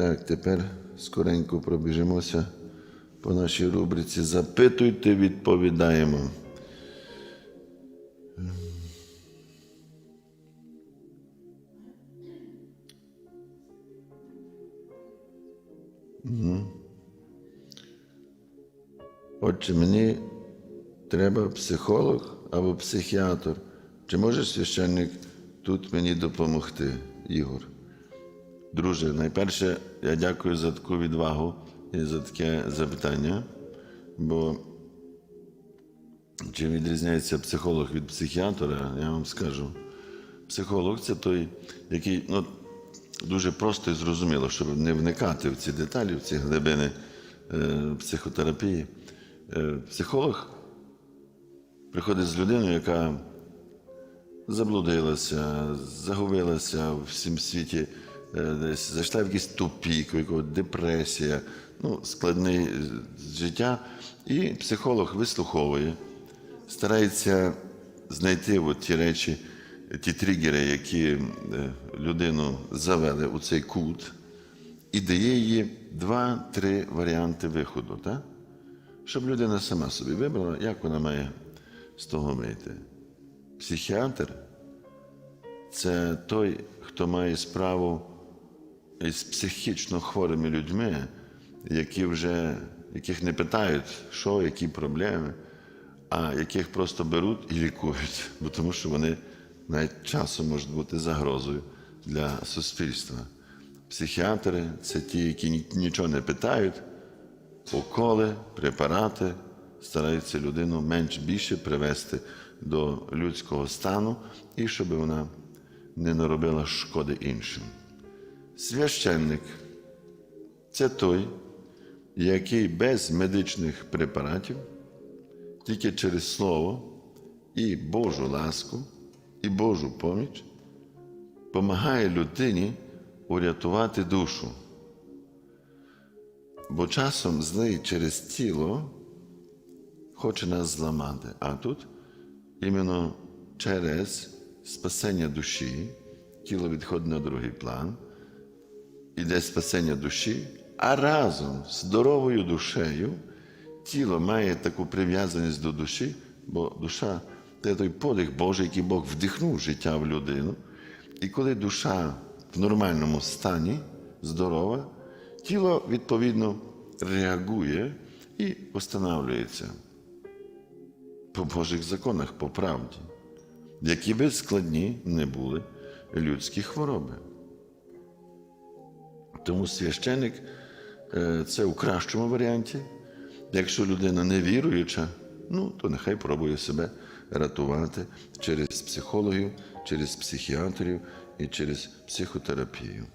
Так, тепер скоренько пробіжимося по нашій рубриці. Запитуйте, відповідаємо. Мгм. Отже, мені треба психолог або психіатр. Чи може священник тут мені допомогти, Ігор? Друже, найперше, я дякую за таку відвагу і за таке запитання, бо чи відрізняється психолог від психіатра, я вам скажу. Психолог це той, який ну, дуже просто і зрозуміло, щоб не вникати в ці деталі, в ці глибини е, психотерапії. Е, психолог приходить з людиною, яка заблудилася, загубилася в всім світі, десь зайшла в якийсь тупік, депресія, ну, складне е, життя. І психолог вислуховує, старається знайти от ті речі, ті тригери, які е, людину завели у цей кут, і дає їй два-три варіанти виходу, так? щоб людина сама собі вибрала, як вона має з того вийти. Психіатр це той, хто має справу із психічно хворими людьми, які вже, яких не питають, що, які проблеми, а яких просто беруть і лікують, бо тому що вони навіть часом можуть бути загрозою для суспільства. Психіатри це ті, які нічого не питають, уколи, препарати стараються людину менш більше привести до людського стану і щоб вона не наробила шкоди іншим. Священник це той, який без медичних препаратів, тільки через Слово і Божу ласку, і Божу поміч допомагає людині урятувати душу. Бо часом злий через тіло хоче нас зламати. А тут іменно через спасення душі, тіло відходить на другий план, іде спасення душі, а разом з здоровою душею тіло має таку прив'язаність до душі, бо душа це той подих Божий, який Бог вдихнув життя в людину. І коли душа в нормальному стані, здорова, тіло відповідно реагує і встановлюється по Божих законах, по правді, які би складні не були людські хвороби. Тому священик е, це у кращому варіанті. Якщо людина не віруюча, ну то нехай пробує себе рятувати через психологів, через психіатрів і через психотерапію.